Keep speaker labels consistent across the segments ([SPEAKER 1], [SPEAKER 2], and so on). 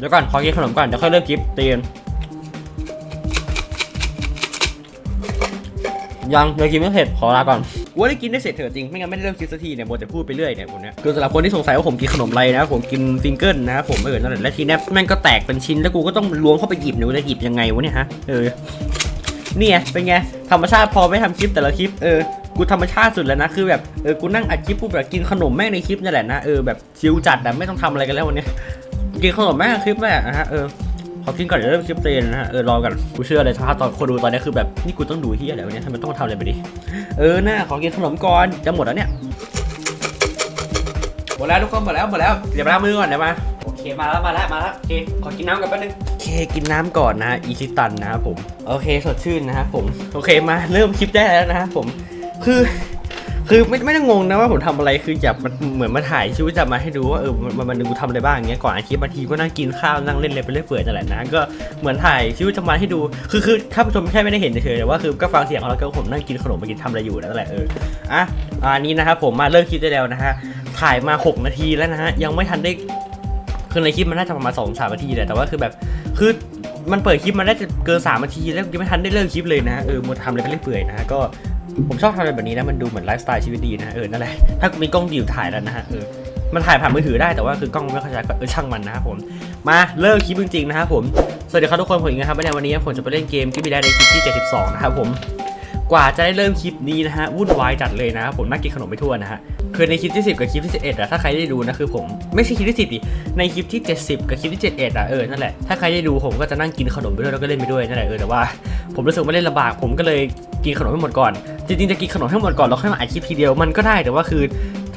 [SPEAKER 1] เดี๋ยวก่อน ขอกินขนมก่อน เดี๋ยวค่อยเริ่มคลิปเตียนยังยังกินไม่เสร็จขอลาก่อนกูว่าได้กินได้เสร็จเถอะจริง ไม่งั้นไม่ได้เริ่มคลิปสักทีเนี่ยมัวแต่พูดไปเรื่อยเนี่ยผมเนี่ยคือสำหรับคนที่สงสัยว่าผมกินขนมอะไรนะ ผมกินฟิงเกิลนะผมเออนั่นแหละและทีนี้แม่งก็แตกเป็นชิ้นแล้วกูก็ต้องล้วงเข้าไปหยิบหนูจะหยิบยังไงวะเนี่ยฮะเออเนี่ยเป็นไงธรรมชาติพอไม่ทำคลิปแต่ละคลิปเออกูธรรมชาติสุดแล้วนะคือแบบเออกูนั่งอัดคลิปปุ๊บแบบกินขนมแม่งในคลิปนี่แหละนะเออแบบชิลจัดอะไม่ต้องทำอะไรกันแล้ววันนี้ กินขนมแม่งคลิปแม่งนะฮะเออขอกินก่อนเดี๋ยวเริ่มคลิปเตนนะฮะเออรอกันกูเชื่อเลยสภาพตอนคนดูตอนนี้คือแบบนี่กูต้องดูที่อะไรวะเนี่ยทำไมต้องทำอะไรไปดิเออน่าขอกินขนมก่อนจะหมดแล้วเนี่ยหมดแล้วทุกคนหมดแล้วหมดแล้วเดี๋ยวมาล้างมือก่อนเดี๋ยวมาโอเคมาแล้วมาแล้วมาแล้วโอเคขอกินน้ำกันแป๊บนึงโอเคกินน้ำก่อนนะฮะอีชิตันนะครับผมโอเคสดชื่นนะครับผมโอเคมาเริ่มคลิปได้แล้วนะครับผมคือ คือไม่ไม่ต้องงงนะว่าผมทำอะไรคืออยากมันเหมือนมาถ่ายชีวิตจะมาให้ดูว่าเออมันมันกูทำอะไรบ้างอย่างเงี้ยก่อนอาคลิปบางทีก็นั่งกินข้าวนั่งเล่นอะไรไปเรื่อยเปื่อยนั่นแหละนะก็เหมือนถ่ายชีวิตจะมาให้ดูคือคือถ้าผู้ชมแค่ไม่ได้เห็นเฉยแต่ว่าคือก็ฟังเสียงของเราก็ผมนั่งกินขนมไปกินทำอะไรอยู่นั่นแหละเอออะอันนี้นะครับผมมาเริ่มคลิปได้แล้วนะฮะถ่ายมา 6 นาทีแล้วนะฮะยังไม่ทันได้คือในคลิปมันน่าจะประมาณสองสามนาทีแหละแต่ว่าคือแบบคือมันเปิดคลิปมันได้จะเกินสามนาทีแล้วยังไม่ทันได้เริ่มคลิปเลยนะฮะเออมัวทำอะไรไปเรื่อยเปื่อยนะฮะก็ ผมชอบทำอะไรแบบนี้นะมันดูเหมือนไลฟ์สไตล์ชีวิตดีนะเออนั่นแหละถ้ามีกล้องดิวถ่ายแล้วนะฮะเออมันถ่ายผ่านมือถือได้แต่ว่าคือกล้องไม่ค่อยชัดก็เออช่างมันนะครับผมมาเริ่มคลิปจริงๆนะครับผมสวัสดีครับทุกคนผมอิงนะครับในวันนี้ผมจะไปเล่นเกมกิมบีได้ในคลิปที่ 72 นะครับผมกว่าจะได้เริ่มคลิปนี้นะฮะวุ่นวายจัดเลยนะครับผมนั่งกินขนมไปทั่วนะฮะคือในคลิปที่ 10 กับคลิปที่ 11อะถ้าใครได้ดูนะคือผมไม่ใช่คลิปที่ 10ดิในคลิปที่ 70 กับคลิปที่ 71อะเออนั่นแหละถ้าใครได้ดูผมก็จะนั่งกินขนมไปด้วยแล้วก็เล่นไปด้วยนั่นแหละเออแต่ว่าผมรู้สึกว่าเล่นลำบากผมก็เลยกินขนมให้หมดก่อน จริงๆจะกินขนมทั้งหมดก่อนแล้วค่อยมาอัดคลิปทีเดียวมันก็ได้แต่ว่าคือ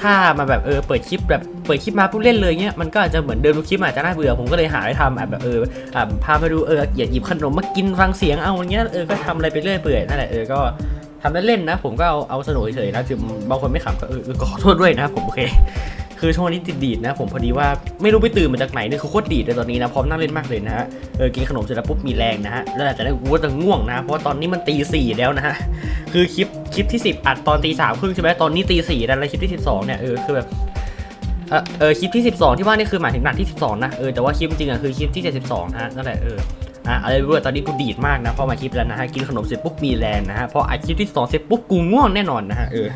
[SPEAKER 1] ถ้ามาแบบเออเปิดคลิปแบบเปิดคลิปมาปุ๊บเล่นเลยเงี้ยมันก็อาจจะเหมือนเดิมทุกคลิปอาจจะน่าเบื่อผมก็เลยหาอะไรทำแบบเอออะพามาดูเอออย่าหยิบขนมมากินฟังเสียงเอาอย่างเงี้ยเออก็ทำอะไรไปเรื่อยเปื่อยนั่นแหละเออก็ทำเล่นๆนะ ผมก็เอาเอาสนุกเฉยๆนะถึงบางคนไม่ขำก็เออขอโทษด้วยนะผมโอเค คือช่วงนี้ติดดีดนะผมพอดีว่าไม่รู้ไปตื่นมาจากไหนเนี่ยคือโคตรดีดเลยตอนนี้นะพร้อมนั่งเล่นมากเลยนะฮะเออกินขนมเสร็จแล้วปุ๊บมีแรงนะฮะแล้วหลังจากนั้นกูก็จะง่วงนะเพราะว่าตอนนี้มันตีสี่แล้วนะฮะคือคลิปคลิปที่ 10 อัดตอนตีสามครึ่งใช่ไหมตอนนี้ตีสี่แล้วคลิปที่ 12เนี่ยเออคือแบบเออคลิปที่ 12 ที่ว่านี่คือหมายถึงหนักที่ 12 นะเออแต่ว่าคลิปจริงอะคือคลิปที่ 72ฮะนั่นแหละเอออะอะไรรู้ตอนนี้กูดีดมากนะพอมาคลิปแล้วนะฮะกินขนมเสร็จปุ๊บมีแรงนะฮะพออัดคลิปที่สองเสร็จปุ๊บกูง่วงแน่นอนนะฮะเออ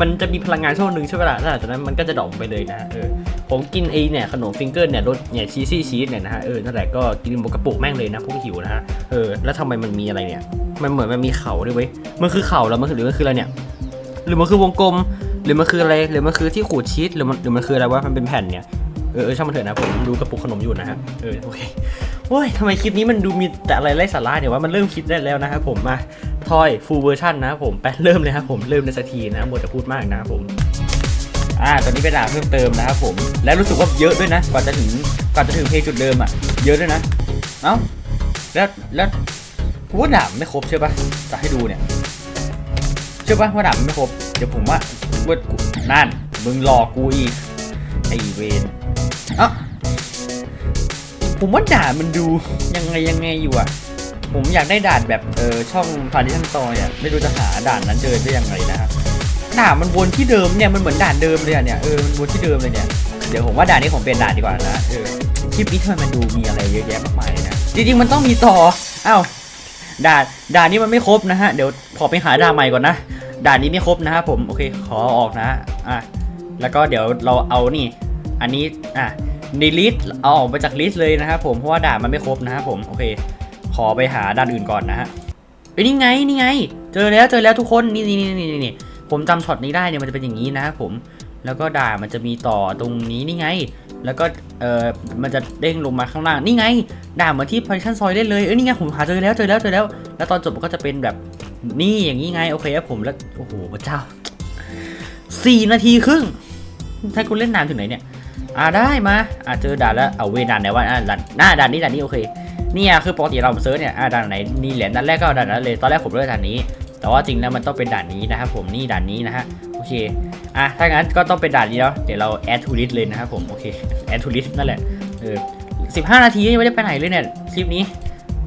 [SPEAKER 1] มันจะมีพลังงานช่วงหนึ่งใช่ไหมล่ะแล้วหลังจากนั้นมันก็จะดรอปไปเลยนะเออผมกินไอเนี่ยขนมฟิงเกิลเนี่ยรสเนี่ยชีซี่ชีสเนี่ยนะฮะเออนั่นแหละก็กินหมดกระปุกแม่งเลยนะพวกหิวนะฮะเออแล้วทำไมมันมีอะไรเนี่ยมันเหมือนมันมีเข่าด้วยเว้ยมันคือเข่าแล้วมันคือหรือมันคืออะไรเนี่ยหรือมันคือวงกลม หรือมันคืออะไรหรือมันคือที่ขูดชีสหรือมันหรือมันคืออะไรวะมันเป็นแผ่นเนี่ยเออเออช่างมันเถอะนะผมดูกระปุกขนมอยู่นะฮะเออโอเค โอ้ยทำไมคลิปนี้มันดูมีแต่อะไรไร้สาระเนี่ยว่ามันเริ่มคิดได้แล้วนะครับผมมาทอยฟูลเวอร์ชันนะครับผมไปเริ่มเลยครับผมเริ่มในสักทีนะหมดจะพูดมากนะครับผมอ่าตอนนี้ไปด่าเพิ่มเติมนะครับผม และรู้สึกว่าเยอะด้วยนะกว่าจะถึงกว่าจะถึงเพลงจุดเดิมอะ เยอะด้วยนะ เอ้าแล้วแล้วกูว่าด่าไม่ครบใช่ปะจะให้ดูเนี่ยเชื่อปะว่าด่าไม่ครบเดี๋ยวผมว่าว่ากูนั่นมึงหลอกกูอีกไอเวนเอ้า ผมว่าด่านมันดูยังไงยังไงอยู่อะผมอยากได้ด่านแบบเออช่องพาริชันซอยอะไม่รู้จะหาด่านนั้นเจอได้ยังไงนะครับด่านมันวนที่เดิมเนี่ยมันเหมือนด่านเดิมเลยอะเนี่ยเออมันวนที่เดิมเลยเนี่ยเดี๋ยวผมว่าด่านนี้ผมเปลี่ยนด่านดีกว่านะเออคลิปนี้ทำไมมันดูมีอะไรเยอะแยะมากมายเลยนะจริงๆมันต้องมีต่ออ้าวด่านด่านนี้มันไม่ครบนะฮะเดี๋ยวขอไปหาด่านใหม่ก่อนนะด่านนี้ไม่ครบนะครับผมโอเคขอออกนะอะแล้วก็เดี๋ยวเราเอานี่ อันนี้อะ ในลิสต์เอาออกไปจากลิสต์เลยนะครับผมเพราะว่าด่านมันไม่ครบนะครับผมโอเค ขอไปหาด้านอื่นก่อนนะฮะเอ้ยนี่ไงนี่ไง เจอแล้วเจอแล้วทุกคนนี่นี่นี่นี่นี่ผมจำช็อตนี้ได้เนี่ยมันจะเป็นอย่างนี้นะครับผมแล้วก็ด่านมันจะมีต่อตรงนี้นี่ไง แล้วก็เออมันจะเด้งลงมาข้างล่างนี่ไง ด่านเหมือนที่ partition ซอยได้เลยเอ้ยนี่ไงผมหาเจอแล้วเจอแล้วเจอแล้ว แล้วตอนจบมันก็จะเป็นแบบนี่อย่างนี้ไงโอเคครับผมแล้วโอ้โหพระเจ้าสี่นาทีครึ่งถ้าคุณเล่นนานถึงไหนเนี่ย อ่าได้มาอ่าเจอด่านแล้วเอาเวด่านไหนวะอ่าด่านหน้าด่านนี้ด่านนี้โอเคเนี่ยคือปกติเราเซิร์ชเนี่ยอ่าด่านไหนนี่เหรียญด่านแรกก็เอาด่านนั้นเลยตอนแรกผมเลือกด่านนี้ แต่ว่าจริงแล้วมันต้องเป็นด่านนี้นะครับผมนี่ด่านนี้นะฮะโอเคอะถ้างั้นก็ต้องเป็นด่านนี้แล้วเดี๋ยวเรา add to list เลยนะครับผมโอเค add to list นั่นแหละเออสิบห้านาทียังไม่ได้ไปไหนเลยเนี่ยคลิปนี้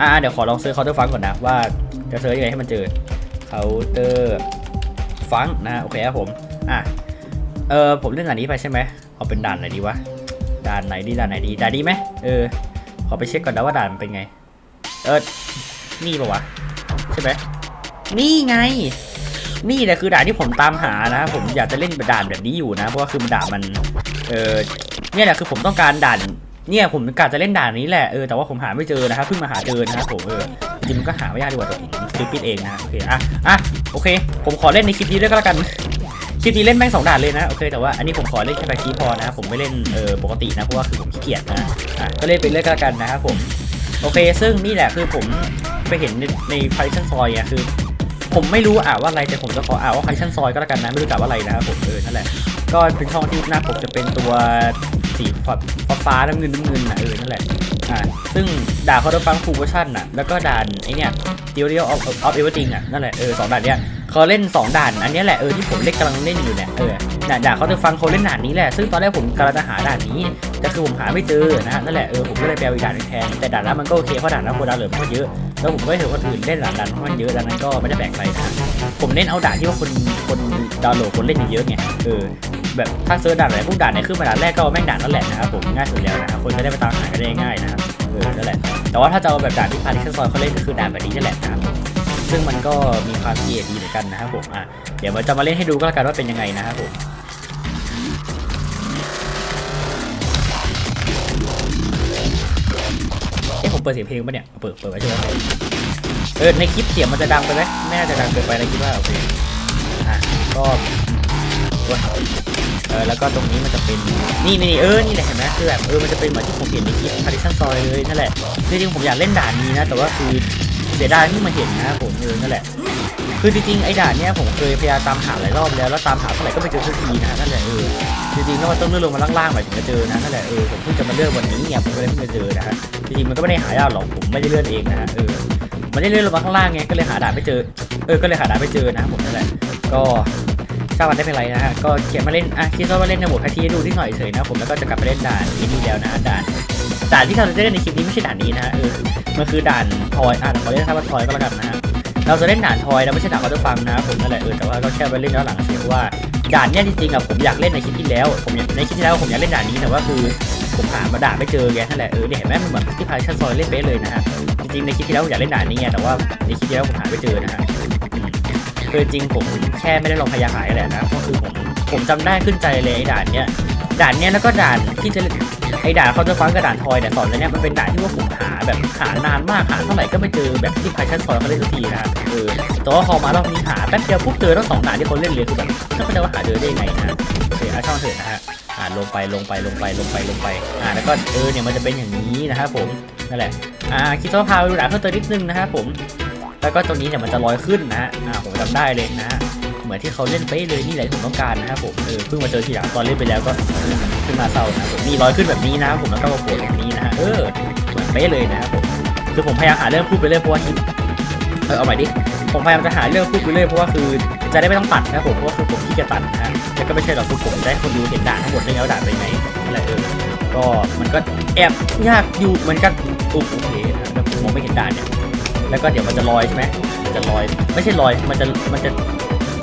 [SPEAKER 1] อ่าเดี๋ยวขอลองเซิร์ชเคาน์เตอร์ฟังก่อนนะว่าจะเซิร์ชยังไงให้มันเจอเคาน์เตอร์ฟังนะโอเคครับผมอะเออผมเล่นด่านนี้ไปใช่ไหม เอาเป็นด่านไหนดีวะ ด่านไหนดีด่านไหนดีด่านนี้ไหมเออ ขอไปเช็คก่อนนะว่าด่านมันเป็นไง เออ นี่ปะวะ ใช่ไหมนี่ไง นี่แหละคือด่านที่ผมตามหานะผมอยากจะเล่นด่านแบบนี้อยู่นะ เพราะว่าคือมันด่านมัน เออเนี่ยแหละคือผมต้องการด่านเนี่ยผมกะจะเล่นด่านนี้แหละเออแต่ว่าผมหาไม่เจอนะครับเพิ่งมาหาเจอนะครับผมเออจริงมันก็หาไม่ยากดีกว่าตัวผมคลิปปิดเองนะโอเคอะอะโอเค ผมขอเล่นในคลิปนี้ด้วยก็แล้วกัน คลิปนี้เล่นแม่งสองด่านเลยนะโอเคแต่ว่าอันนี้ผมขอเล่นแค่แบบนี้พอนะผมไม่เล่นเออปกตินะเพราะว่าคือผมขี้เกียจนะอะก็เล่นไปเรื่อยก็แล้วกันนะครับผมโอเค ซึ่งนี่แหละคือผมไปเห็นในในพาริชันซอยอะคือ ผมไม่รู้อะว่าอะไรแต่ผมจะขออ่าว่าพาริชันซอยก็แล้วกันนะไม่รู้จักว่าอะไรนะครับผมเออนั่นแหละก็เป็นช่องที่หน้าปกจะเป็นตัวสีฟ้าฟ้าๆน้ำเงินน้ำเงินนะเออนั่นแหละอ่าซึ่งด่านคอร์ดฟังฟูเวอร์ชันน่ะแล้วก็ด่านไอเนี่ย Theory of of Everything อะนั่นแหละเออสองด่านเนี้ย เขาเล่นสองด่าน อันนี้แหละเออที่ผมเล่นกำลังเล่นอยู่เนี่ยเออด่านเขาจะฟังเขาเล่นด่านนี้แหละซึ่งตอนแรกผมกำลังจะหาด่านนี้แต่คือผมหาไม่เจอนะฮะนั่นแหละเออผมก็เลยไปเอาอีกด่านแทนแต่ด่านนั้นมันก็โอเคเพราะด่านนั้นโคดาเหลือมันก็เยอะแล้วผมก็เห็นคนอื่นเล่นด่านนั้นเพราะมันเยอะดังนั้นก็ไม่ได้แปลกใจนะผมเน้นเอาด่านที่ว่าคนคนดาวน์โหลดคนเล่นเยอะไงเออแบบถ้าเซิร์ชด่านไหนพวกด่านไหนขึ้นมาด่านแรกก็แม่งด่านนั่นแหละนะครับผมง่ายสุดแล้วนะครับคนจะได้ไปตามหากันได้ง่ายนะครับเออนั่นแหละแต่ว่าถ้าจะเอาแบบด่านที่พาริชันซอยเขาเล่นก็คือด่านแบบนี้นั่นแหละนะครับ ซึ่งมันก็มีความเกียดีเหมือนกันนะครับผมอะเดี๋ยวมันจะมาเล่นให้ดูก็แล้วกันว่าเป็นยังไงนะครับผมเอ๊ะผมเปิดเสียงเพลงปะเนี่ยเปิดเปิดไว้ใช่ไหมเออในคลิปเสียงมันจะดังไปไหมไม่น่าจะดังเกินไปนะคิดว่าโอเคอะก็เออแล้วก็ตรงนี้มันจะเป็นนี่นี่เออนี่แหละเห็นไหมคือแบบเออมันจะเป็นเหมือนที่ผมเห็นในคลิปพาริซันซอยเลยนั่นแหละจริงๆผมอยากเล่นด่านนี้นะแต่ว่าคือ เสียดายที่มาเห็นนะผมเออนั่นแหละ คือจริงๆไอ้ด่านเนี้ยผมเคยพยายามตามหาหลายรอบแล้วแล้วตามหาเท่าไหร่ก็ไม่เจอสักทีนะนั่นแหละเออจริงๆแล้วมันต้องเลื่อนลงมาล่างๆหน่อยถึงจะเจอนะนั่นแหละเออผมเพิ่งจะมาเลื่อกวันนี้เนี่ยผมก็เลยเพิ่งจะเจอนะฮะจริงๆมันก็ไม่ได้หายากหรอกผมไม่ได้เลื่อนเองนะฮะเออมันได้เลื่อนลงมาข้างล่างไงก็เลยหาด่านไม่เจอเออก็เลยหาด่านไม่เจอนะผมนั่นแหละก็ทราบวันได้เป็นไรนะฮะก็เขียนมาเล่นอะคิดว่ามาเล่นในโหมดคาทีให้ดูนิดหน่อยเฉยนะผมแล้วก็จะกลับไปเล่นด่านที่นี่แล้วนะด่าน ด่านที่เราจะเล่นในคลิปนี้ไม่ใช่ด่านนี้นะฮะเออมันคือด่านทอยอะขอเรียกนะครับว่าทอยก็แล้วกันนะฮะเราจะเล่นด่านทอยนะไม่ใช่ด่านคอร์ดฟังนะผมนั่นแหละเออแต่ว่าก็แค่ไปเล่นย้อนหลังเฉยเพราะว่าด่านเนี้ยจริงๆอะผมอยากเล่นในคลิปที่แล้วผมในคลิปที่แล้วผมอยากเล่นด่านนี้แต่ว่าคือผมหามาด่านไม่เจอไงนั่นแหละเออเนี่ยเห็นไหมมันเหมือนที่พาชั่นซอยเล่นเป๊ะเลยนะฮะจริงๆในคลิปที่แล้วผมอยากเล่นด่านนี้ไงแต่ว่าในคลิปที่แล้วผมหาไม่เจอนะฮะคือจริงผมแค่ไม่ได้ลองพยาหายแหละนะก็คือผมผมจำได้ขึ้นใจเลยไอ้ด่านเนี้ย ด่านเนี้ยแล้วก็ด่านที่จะไอ้ด่านเขาจะฟังกับด่านทอยเนี่ยสอนเลยเนี่ยมันเป็นด่านที่ว่าผมหาแบบหานานมากหาเท่าไหร่ก็ไม่เจอแบบที่พายชั่นทอยเขาเล่นทุกทีนะครับเออแต่ว่าพอมารอบนี้หาแป๊บเดียวปุ๊บเจอทั้งสองด่านที่เขาเล่นเลยคือแบบก็ไม่ได้ว่าหาเจอได้ไงนะโอเคเอาช่างเถอะนะฮะอ่าลงไปลงไปลงไปลงไปลงไปอ่าแล้วก็เออเนี่ยมันจะเป็นอย่างนี้นะครับผมนั่นแหละอ่าคิดว่าพาไปดูด่านเพิ่มเติมนิดนึงนะครับผมแล้วก็ตรงนี้เนี่ยมันจะลอยขึ้นนะฮะอ่าผมจำได้เลยนะ อนที่เขาเล่นไปเลยนี่แหละที่ผมต้องการนะครับผมเออเพิ่งมาเจอทีหลังตอนเล่นไปแล้วก็ขึ้นมาเศร้านะผมนี่ลอยขึ้นแบบนี้นะผมแล้วก็มาโผล่ตรงนี้นะฮะเออเหมือนไปเลยนะครับผมคือผมพยายามหาเรื่องพูดไปเรื่อยเพราะว่าคลิปเออเอาใหม่ดิผมพยายามจะหาเรื่องพูดไปเรื่อยเพราะว่าคือจะได้ไม่ต้องตัดนะครับผมเพราะว่าคือผมที่จะตัดนะฮะแล้วก็ไม่ใช่หรอกคือผมจะให้คนดูเห็นด่านทั้งหมดเลยแล้วด่านไปไหนอะไรเออก็มันก็แอบยากอยู่เหมือนกันอุ๊บโอเคนะแล้วผมมองไม่เห็นด่านเนี่ยแล้วก็เดี๋ยวมันจะลอยใช่ไหมมันจะลอย ไม่ใช่ลอย มันจะ มันจะ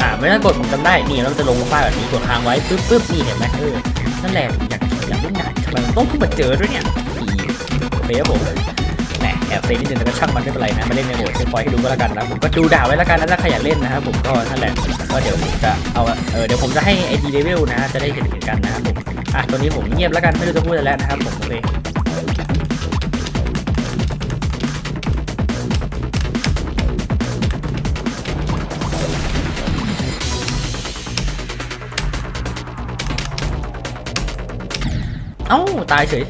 [SPEAKER 1] อ่าไม่ต้องกดผมจำได้นี่แล้วมันจะลงฟ้าแบบนี้กดค้างไว้ปึ๊บปึ๊บนี่เห็นไหมเออนั่นแหละอยากอยากเล่นด่านทำไมมันต้องเพิ่งมาเจอด้วยเนี่ยอีเคครับผมแหมแอบเซนนิดนึงแต่ก็ช่างมันไม่เป็นไรนะมาเล่นในโหมดเช็คพอยให้ดูก็แล้วกันนะผมก็ดูด่าไว้แล้วกันนะถ้าใครอยากเล่นนะครับผมก็นั่นแหละก็เดี๋ยวผมจะเอาเออเดี๋ยวผมจะให้ไอดีเลเวลนะจะได้เห็นกันนะครับผมอะตัวนี้ผมเงียบแล้วกันไม่รู้จะพูดอะไรแล้วนะครับผมโอเค เอ้า ตายเฉย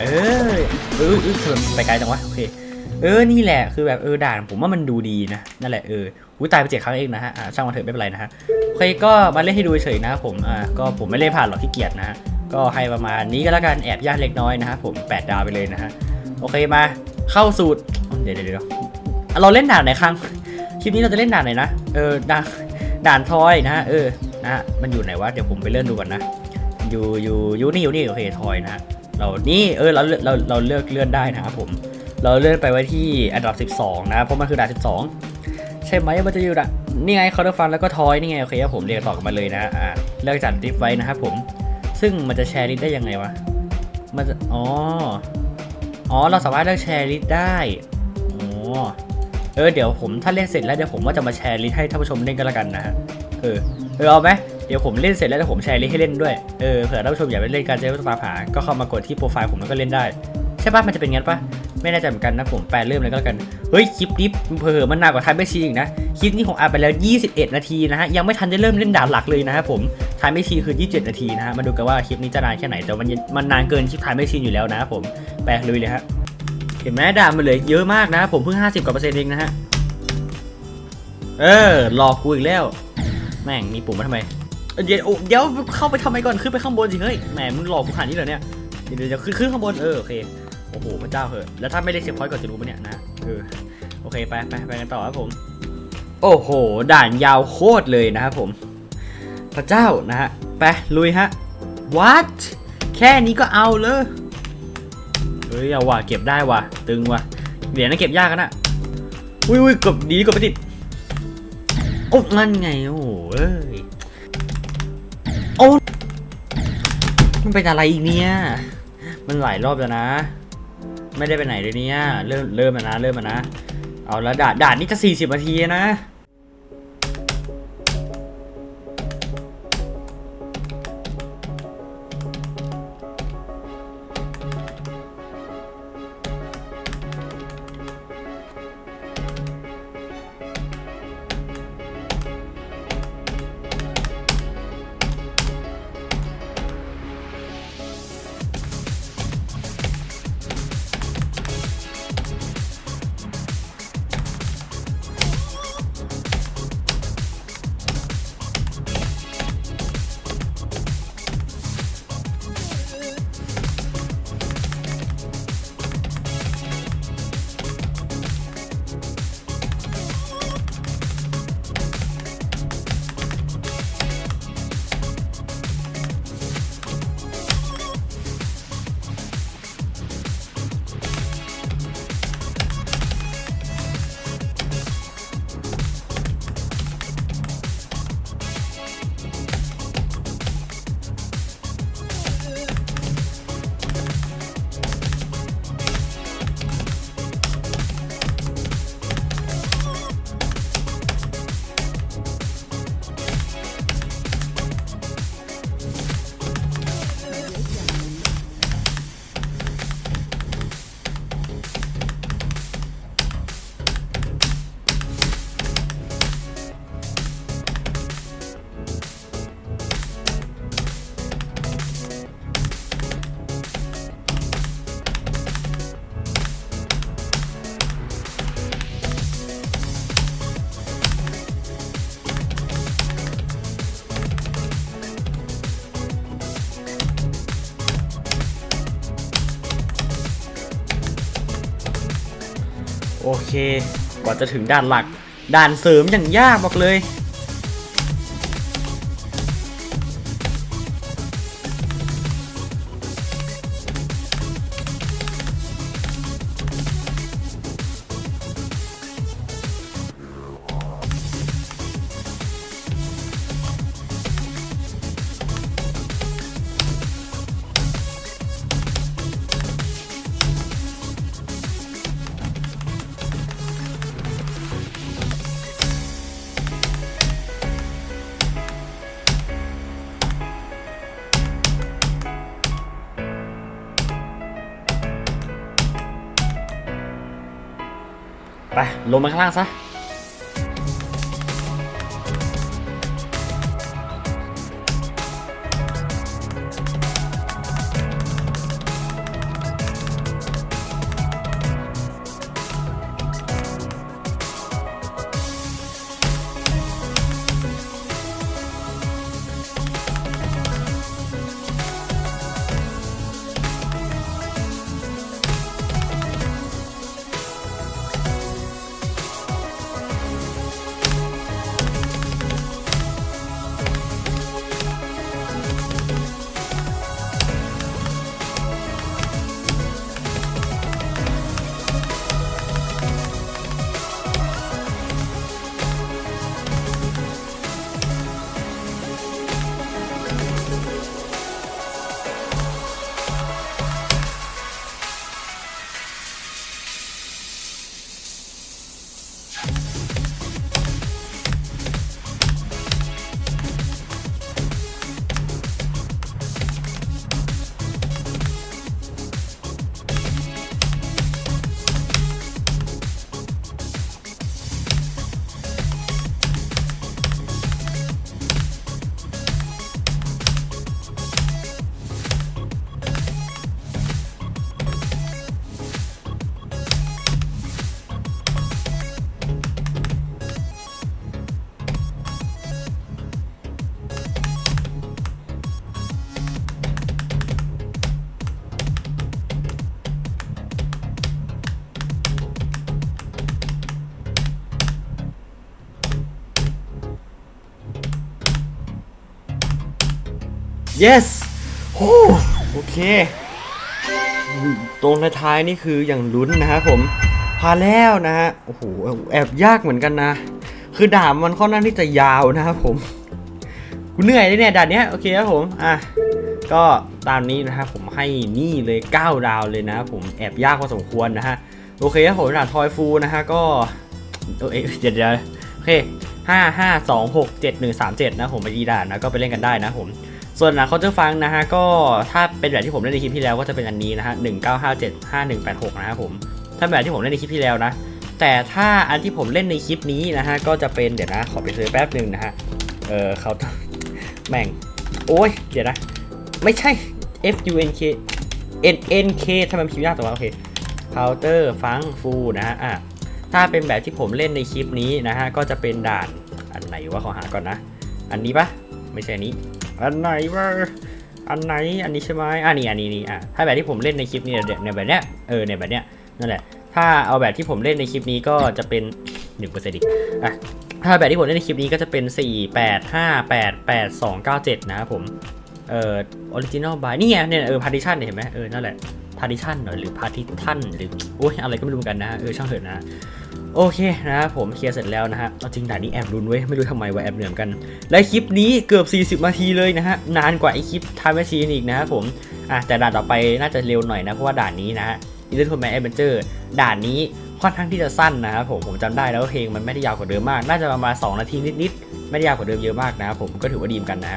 [SPEAKER 1] เออเออเออเถิมไปไกลจังวะ โอเค เออ นี่แหละ คือแบบเออด่านผมว่ามันดูดีนะ นั่นแหละเออ อุ้ยตายไปเจ็ดครั้งเองนะฮะ อ่า ช่างมันเถอะไม่เป็นไรนะฮะ โอเค ก็มาเล่นให้ดูเฉยนะผม อ่า ก็ผมไม่เล่นผ่านหรอกที่เกียจนะฮะ ก็ให้ประมาณนี้ก็แล้วกัน แอบยากเล็กน้อยนะครับผมแปดดาวไปเลยนะฮะ โอเค มา เข้าสูตร เดี๋ยวเดี๋ยวเดี๋ยวเราเล่นด่านไหนครั้ง คลิปนี้เราจะเล่นด่านไหนนะ เออด่านด่านทอยนะฮะ เออ นะฮะ มันอยู่ไหนวะ เดี๋ยวผมไปเลื่อนดูก่อนนะ อยู่อยู่อยู่นี่อยู่นี่โอเคทอยนะ เรา นี่ เออ เรา เรา เราเลือกเลื่อนได้นะครับผม เราเลื่อนไปไว้ที่อันดับ 12 นะ เพราะมันคือด่าน 12 ใช่ช่ไหมมันจะอยู่อะนี่ไงคอร์เดอร์ฟันแล้วก็ทอยนี่ไง โอเคครับผมเรียงต่อกันมาเลยนะ อ่า เลือกจัดลิฟต์ไว้นะครับผม ซึ่งมันจะแชร์ลิสต์ได้ยังไงวะ มันจะ อ๋อ อ๋อ เราสามารถเลือกแชร์ลิสต์ได้ อ๋อ เออเดี๋ยวผมถ้าเล่นเสร็จแล้วเดี๋ยวผมว่าจะมาแชร์ลิสต์ให้ท่านผู้ชมเล่นกันละกันนะฮะเออเออเอาไหมเดี๋ยวผมเล่นเสร็จแล้วเดี๋ยวผมแชร์ลิสต์ให้เล่นด้วยเออเผื่อท่านผู้ชมอยากไปเล่นการเจอตามหาก็เข้ามากดที่โปรไฟล์ผมแล้วก็เล่นได้ใช่ปะมันจะเป็นงั้นปะไม่แน่ใจเหมือนกันนะผมแปลเริ่มเลยก็แล้วกันเฮ้ยคลิปนี้เผลอมันนานกว่าไทม์แมชชีอีกนะคลิปนี้ผมอัดไปแล้ว 21 นาทีนะฮะยังไม่ทันได้เริ่มเล่นด่านหลักเลยนะฮะผมไทม์แมชชีคือ 27 นาทีนะฮะมาดูกันว่าคลิปนี้จะนานแค่ไหนแต่มันมันนานเกินคลิปไทม์แมชชีอยู่แล้วนะครับผมแปลลุยเลยฮะ เห็นไหมด่านมันเหลยเยอะมากนะ ผมเพิ่ง 50กว่าเปอร์เซ็นต์เองนะฮะ เออหลอกกูอีกแล้ว แม่งมีปุ่มมาทำไม เดี๋ยวเดี๋ยวเข้าไปทำไมก่อนขึ้นไปข้างบนสิเฮ้ยแหมมึงหลอกกูขนาดนี้เหรอเนี่ยเดี๋ยวเดี๋ยวขึ้นขึ้นข้างบนเออโอเคโอ้โหพระเจ้าเหอะแล้วถ้าไม่ได้เสียพอยต์ก่อนจะรู้ปะเนี่ยนะเออโอเคไปไปไปกันต่อครับผม โอ้โห ด่านยาวโคตรเลยนะครับผม พระเจ้านะฮะไปลุยฮะ what แค่นี้ก็เอาเลย ฮ้ยเอาว่ะเก็บได้ว่ะตึงว่ะเหรียญนั้นเก็บยากกันนะอุ้ยอุ้ยเกบดีกว่าไปติดโอ้นั่นไงโอ้โหเอ้ยโอ้มันเป็นอะไรอีกเนี่ยมันหลายรอบแล้วนะ ไม่ได้ไปไหนเลยเนี่ยเริ่มเริ่มนะเริ่มนะ เอาละด่านด่านนี้จะ40นาทีนะ กว่าจะถึงด่านหลัก ด่านเสริมอย่างยากบอกเลย ลงมาข้างล่างซะ yes โอ้โอเค ตรงท้ายๆนี่คืออย่างลุ้นนะครับผมพาแล้วนะฮะ โอ้โห แอบยากเหมือนกันนะ คือด่ามมันค่อนข้างที่จะยาวนะครับผม กูเหนื่อยเลยเนี่ยด่านเนี้ย โอเคครับผม อะ ก็ตามนี้นะครับผมให้นี่เลย 9 ดาวเลยนะครับผมแอบยากพอสมควรนะฮะ โอเคครับผมด่านทอยฟูนะฮะ ก็ เอ้ยเดี๋ยวเดี๋ยวโอเคห้าห้าสองหกเจ็ดหนึ่งสามเจ็ดนะผมไปดีด่านนะ ก็ไปเล่นกันได้นะผม ส่วนนะเขาจะฟังนะฮะก็ถ้าเป็นแบบที่ผมเล่นในคลิปที่แล้วก็จะเป็นอันนี้นะฮะหนึ่งเก้าห้าเจ็ดห้าหนึ่งแปดหกนะครับผมถ้าแบบที่ผมเล่นในคลิปที่แล้วนะ แต่ถ้าอันที่ผมเล่นในคลิปนี้นะฮะก็จะเป็นเดี๋ยวนะ ขอไปซื้อแป๊บหนึ่งนะฮะเออเขาแม่งโอ้ยเดี๋ยวนะ ไม่ใช่ F U N K N N K ทำไมมันพิมพ์ยากตัววะโอเค counter ฟังฟูนะฮะอะถ้าเป็นแบบที่ผมเล่นในคลิปนี้นะฮะก็จะเป็นด่านอันไหนวะขอหาก่อนนะ อันนี้ปะไม่ใช่อันนี้ อันไหนวะอันไหนอันนี้ใช่ไหมอันนี้อันนี้นี่อะถ้าแบบที่ผมเล่นในคลิปนี้เนี่ยเนี่ยแบบเนี้ยเออเนี่ยแบบเนี้ยนั่นแหละถ้าเอาแบบที่ผมเล่นในคลิปนี้ก็จะเป็น1%อีกอะถ้าแบบที่ผมเล่นในคลิปนี้ก็จะเป็น 4 8 5 8 8 2 9 7 นะครับผม เอ่อออริจินอลบายนี่ไงเนี่ยเออพาร์ติชันเห็นไหมเออนั่นแหละพาร์ติชันหรือพาร์ติทันหรือโอ้ยอะไรก็ไม่รู้กันนะ เออช่างเถอะนะ โอเคนะครับผมเคลียร์เสร็จแล้วนะฮะเอาจริงด่านนี้แอบรุนเว้ไม่รู้ทำไมว่าแอบเหนื่อยเหมือนกัน และคลิปนี้เกือบ 40นาทีเลยนะฮะนานกว่าไอคลิปทายแมชชีนอีกนะครับผมอะแต่ด่านต่อไปน่าจะเร็วหน่อยนะเพราะว่าด่านนี้นะฮะอินเตอร์ทนแมนแอดเวนเจอร์ด่านนี้ค่อนข้างที่จะสั้นนะครับผมผมจำได้แล้วเพลงมันไม่ได้ยาวกว่าเดิมมาก น่าจะประมาณ 2 นาทีนิดๆไม่ได้ยาวกว่าเดิมเยอะมากนะครับผมก็ถือว่าดีมกันนะ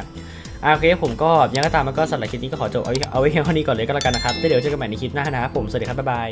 [SPEAKER 1] อะโอเคผมก็ยังก็ตามมันก็สำหรับคลิปนี้ก็ขอจบเอาไว้เอาไว้เพียงเท่านี้ก่อนเลยก็แล้วกันนะครับเดี๋ยวเจอกันใหม่ในคลิปหน้านะครับผมสวัสดีครับบ๊ายบาย